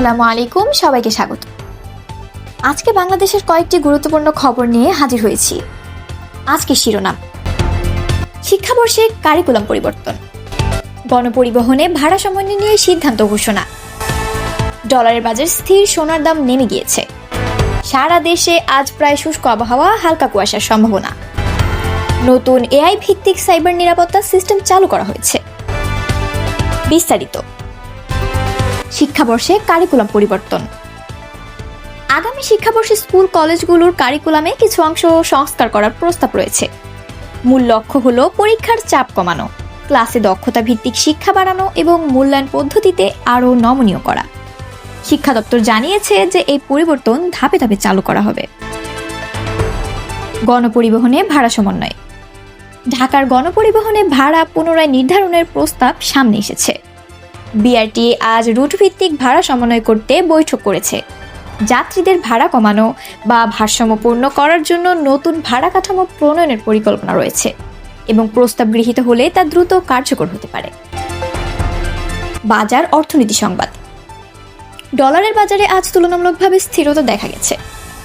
আসসালামু আলাইকুম, সবাইকে স্বাগত। আজকে বাংলাদেশের কয়েকটি গুরুত্বপূর্ণ খবর নিয়ে হাজির হয়েছি। আজকে শিরোনাম, শিক্ষাবর্ষে কারিকুলাম পরিবর্তন, গণপরিবহনে ভাড়া সমন্বয় নিয়ে সিদ্ধান্ত ঘোষণা, ডলারের বাজার স্থির সোনার দাম নেমে গিয়েছে। সারা দেশে আজ প্রায় শুষ্ক আবহাওয়া, হালকা কুয়াশার সম্ভাবনা। নতুন এআই ভিত্তিক সাইবার নিরাপত্তা সিস্টেম চালু করা হয়েছে। বিস্তারিত শিক্ষাবর্ষে কারিকুলাম পরিবর্তন। আগামী শিক্ষাবর্ষে স্কুল, কলেজগুলোর কারিকুলামে কিছু অংশ সংস্কার করার প্রস্তাব রয়েছে। মূল লক্ষ্য হল পরীক্ষার চাপ কমানো, ক্লাসে দক্ষতা ভিত্তিক শিক্ষা বাড়ানো এবং মূল্যায়ন পদ্ধতিতে আরও নমনীয় করা। শিক্ষা দপ্তর জানিয়েছে যে এই পরিবর্তন ধাপে ধাপে চালু করা হবে। গণপরিবহনে ভাড়া সমন্বয়। ঢাকার গণপরিবহনে ভাড়া পুনরায় নির্ধারণের প্রস্তাব সামনে এসেছে। বিআরটিএ আজ রুটভিত্তিক ভাড়া সমন্বয় করতে বৈঠক করেছে। যাত্রীদের ভাড়া কমানো বা ভারসাম্যপূর্ণ করার জন্য নতুন ভাড়া কাঠামো প্রণয়নের পরিকল্পনা রয়েছে এবং প্রস্তাব গৃহীত হলে তা দ্রুত কার্যকর হতে পারে। বাজার অর্থনীতি সংবাদ। ডলারের বাজারে আজ তুলনামূলকভাবে স্থিরতা দেখা গেছে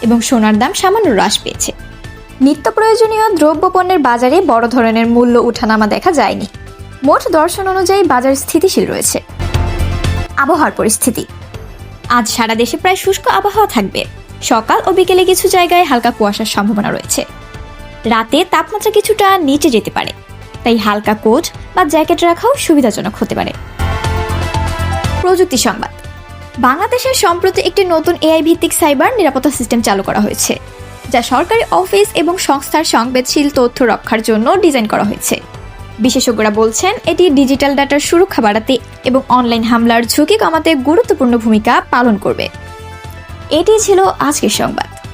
এবং সোনার দাম সামান্য হ্রাস পেয়েছে। নিত্য প্রয়োজনীয় দ্রব্যপণ্যের বাজারে বড় ধরনের মূল্য উঠানামা দেখা যায়নি। মোট দর্শন অনুযায়ী বাজার স্থিতিশীল রয়েছে। আবহাওয়ার পরিস্থিতি। আজ সারা দেশে প্রায় শুষ্ক আবহাওয়া থাকবে। সকাল ও বিকেলে কিছু জায়গায় হালকা কুয়াশার সম্ভাবনা রয়েছে। রাতে তাপমাত্রা কিছুটা নিচে যেতে পারে। তাই হালকা কোট বা জ্যাকেট রাখাও সুবিধাজনক হতে পারে। প্রযুক্তি সংবাদ। বাংলাদেশের সম্প্রতি একটি নতুন এআই ভিত্তিক সাইবার নিরাপত্তা সিস্টেম চালু করা হয়েছে, যা সরকারি অফিস এবং সংস্থার সংবেদনশীল তথ্য রক্ষার জন্য ডিজাইন করা হয়েছে। বিশেষজ্ঞরা বলছেন, এটি ডিজিটাল ডাটার সুরক্ষা বাড়াতে এবং অনলাইন হামলার ঝুঁকি কমাতে গুরুত্বপূর্ণ ভূমিকা পালন করবে। এটি ছিল আজকের সংবাদ।